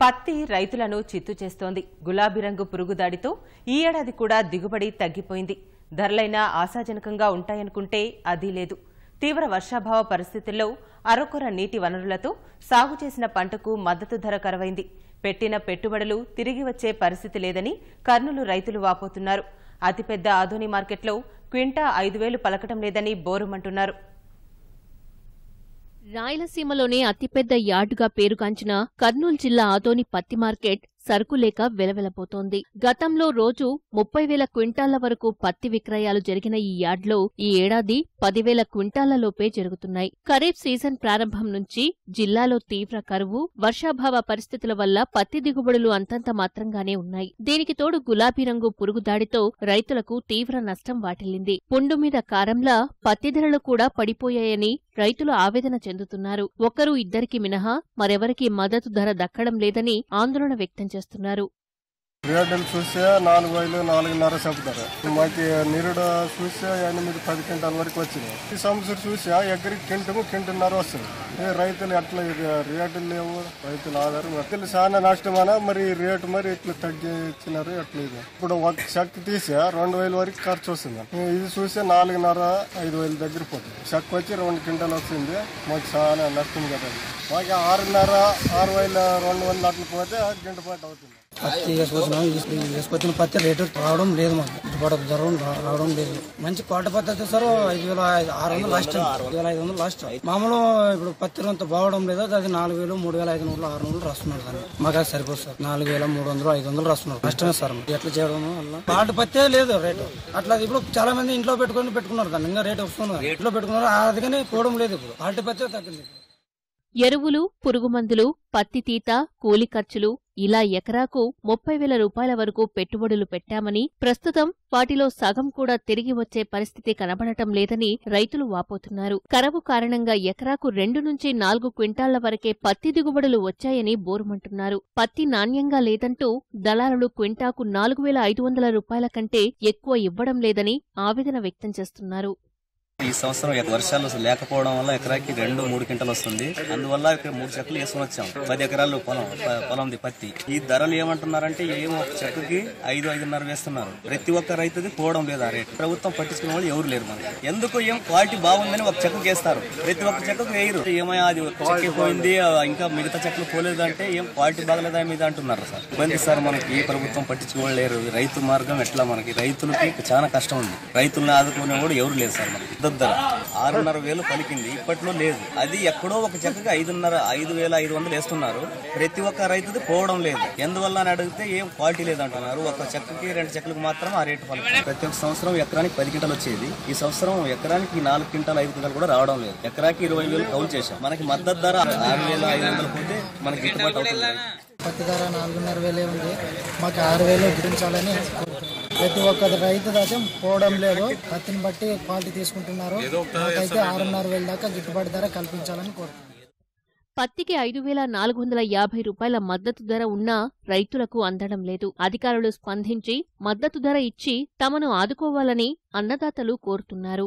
పత్తి రైతులను చిత్తు చేస్తోంది. గులాబీ రంగు పురుగుదాడితో ఈ ఏడాది కూడా దిగుబడి తగ్గిపోయింది. ధరలైనా ఆశాజనకంగా ఉంటాయనుకుంటే అది లేదు. తీవ్ర వర్షాభావ పరిస్థితుల్లో అరకొర నీటి వనరులతో సాగు చేసిన పంటకు మద్దతు ధర కరవైంది. పెట్టిన పెట్టుబడులు తిరిగి వచ్చే పరిస్థితి లేదని కర్నూలు రైతులు వాపోతున్నారు. అతిపెద్ద ఆధోని మార్కెట్లో క్వింటా ఐదు వేలు పలకటం లేదని బోరుమంటున్నారు. రాయలసీమలోనే అతిపెద్ద యార్డుగా పేరుగాంచిన కర్నూలు జిల్లా ఆదోని పత్తి మార్కెట్ సరుకు లేక వెలవెలపోతోంది. గతంలో రోజు ముప్పై వేల క్వింటాళ్ళ వరకు పత్తి విక్రయాలు జరిగిన ఈ యార్డ్లో ఈ ఏడాది పదివేల క్వింటాళ్ళలోపే జరుగుతున్నాయి. ఖరీఫ్ సీజన్ ప్రారంభం నుంచి జిల్లాలో తీవ్ర కరువు వర్షాభావ పరిస్థితుల వల్ల పత్తి దిగుబడులు అంతంత మాత్రంగానే ఉన్నాయి. దీనికి తోడు గులాబీ రంగు పురుగు దాడితో రైతులకు తీవ్ర నష్టం వాటిల్లింది. పుండు మీద కారంలా పత్తి ధరలు కూడా పడిపోయాయని రైతులు ఆవేదన చెందుతున్నారు. ఒకరు ఇద్దరికి మినహా మరెవరికీ మద్దతు ధర దక్కడం లేదని ఆందోళన వ్యక్తం చేస్తున్నారు. రేట్లు చూస్తే నాలుగు వేలు నాలుగున్నర చెప్తారు. మాకు నిరుడు చూస్తే ఎనిమిది పది క్వింటాల వరకు వచ్చింది ఈ సంవత్సరం చూస్తే ఎక్కడికి కింటము కింటున్నర వస్తుంది. రైతులు ఎట్లా ఇది రేట్లు లేవు రైతుల ఆధారం రైతులు చాలా నష్టమన మరి రేటు మరి ఇట్లా తగ్గించినారు ఎట్లా ఇది. ఇప్పుడు ఒక చెక్ తీసి రెండు వేల వరకు ఖర్చు వస్తుంది. ఇది చూస్తే నాలుగున్నర ఐదు వేల దగ్గర పోతుంది. చెక్ వచ్చి రెండు క్వింటాలు వస్తుంది మాకు చాలా నష్టం కదా. మాకు ఆరున్నర ఆరు వేల రెండు వందలు అట్లా పోతే గంట పాటు అవుతుంది. పత్తి వేసుకొచ్చినాం వేసుకొచ్చిన పత్తి రేటు రావడం లేదు మాకు. గిట్టుబాటు ధర రావడం లేదు. మంచి క్వాలిటీ పత్తి అయితే సార్ ఐదు వేల ఐదు- ఆరు వందలు లాస్ట్ ఐదు వేల ఐదు వందలు లాస్ట్ మామూలు ఇప్పుడు పత్తి అంత బాగడం లేదు అది నాలుగు వేలు మూడు వేల ఐదు వందలు ఆరు వందలు రాస్తున్నారు దాన్ని మాకు అది సరిపోదు సార్. నాలుగు వేల మూడు వందలు ఐదు వందలు రాస్తున్నారు. కష్టమే సార్. ఎట్లా చేయడం వల్ల? క్వాలిటీ పత్తే లేదు రేటు. అట్లా ఇప్పుడు చాలా మంది ఇంట్లో పెట్టుకొని పెట్టుకున్నారు దాన్ని. ఇంకా రేటు వస్తున్నారు ఇంట్లో పెట్టుకున్నారు అందుకని పోవడం లేదు ఇప్పుడు. క్వాలిటీ పత్తే తగ్గింది. ఎరువులు పురుగుమందులు పత్తితీత కూలి ఖర్చులు ఇలా ఎకరాకు ముప్పై వేల రూపాయల వరకు పెట్టుబడులు పెట్టామని ప్రస్తుతం వాటిలో సగం కూడా తిరిగి వచ్చే పరిస్థితి కనబడటం లేదని రైతులు వాపోతున్నారు. కరవు కారణంగా ఎకరాకు రెండు నుంచి నాలుగు క్వింటాళ్ళ వరకే పత్తి దిగుబడులు వచ్చాయని బోరుమంటున్నారు. పత్తి నాణ్యంగా లేదంటూ దళారులు క్వింటాకు నాలుగు వేల ఐదు వందల రూపాయల కంటే ఎక్కువ ఇవ్వడం లేదని ఆవేదన వ్యక్తం చేస్తున్నారు. ఈ సంవత్సరం వర్షాలు లేకపోవడం వల్ల ఎకరాకి రెండు మూడు క్వింటల్ వస్తుంది. అందువల్ల ఇక్కడ మూడు చెక్కలు వేసుకొని వచ్చాం. పది ఎకరాలు పొలం ప- పొలంది పత్తి. ఈ ధరలు ఏమంటున్నారంటే ఏమో ఒక చెక్కకి ఐదు ఐదున్నర వేస్తున్నారు. ప్రతి ఒక్క రైతుది పోవడం లేదు ఆ రేటు. ప్రభుత్వం పట్టించుకునే వాళ్ళు ఎవరు లేరు మనకి. ఎందుకు ఏం క్వాలిటీ బాగుందని ఒక చెక్కకి వేస్తారు. ప్రతి ఒక్క చెక్కకు వేయరు. ఏమయ్యా అది ఒక చెక్కి పోయింది ఇంకా మిగతా చెక్కలు పోలేదు అంటే ఏం క్వాలిటీ బాగలేదా మీద అంటున్నారు సార్. ఇబ్బంది సార్ మనకి. ఏ ప్రభుత్వం పట్టించుకోలేరు రైతు మార్గం ఎట్లా మనకి? రైతులకి చాలా కష్టం ఉంది. రైతులను ఆదుకునే కూడా ఎవరు లేదు సార్ మనకి. మద్దతు ధర ఆరున్నర వేలు పలికింది. ఇప్పట్లో లేదు. అది ఎక్కడో ఒక చెక్కకి ఐదున్నర ఐదు వేల ఐదు వందలు వేస్తున్నారు. ప్రతి ఒక్క రైతుది పోవడం లేదు. ఎందువల్ల అని అడిగితే ఏం క్వాలిటీ లేదంటున్నారు. ఒక చెక్కకి రెండు చెక్కలకు మాత్రం ఆ రేటు పలుకుతుంది ప్రతి ఒక్క సంవత్సరం ఎకరానికి పది క్వింటాలు వచ్చేది. ఈ సంవత్సరం ఎకరానికి నాలుగు క్వింటాలు ఐదు క్వింటాలు కూడా రావడం లేదు. ఎకరాకి ఇరవై వేలు కౌలు చేశాం. మనకి మద్దతు ధర ఆరు వేల ఐదు వందలు పోతే మనకి గిట్టుబాటు అవుతుంది. పత్తి ధర నాలుగున్నర వేలే ఉంది. మాకు ఆరు వేలు గురించాలని కోరుతున్నాం. ప్రతి ఒక్క రైతు అయితే పోవడం లేదు. పత్తిని బట్టి క్వాలిటీ తీసుకుంటున్నారు. మాకైతే ఆరున్నర వేల దాకా గిట్టుబాటు ధర కల్పించాలని కోరుతున్నాం పత్తికి ఐదు వేల నాలుగు వందల యాభై రూపాయల మద్దతు ధర ఉన్నా రైతులకు అందడం లేదు. అధికారులు స్పందించి మద్దతు ధర ఇచ్చి తమను ఆదుకోవాలని అన్నదాతలు కోరుతున్నారు.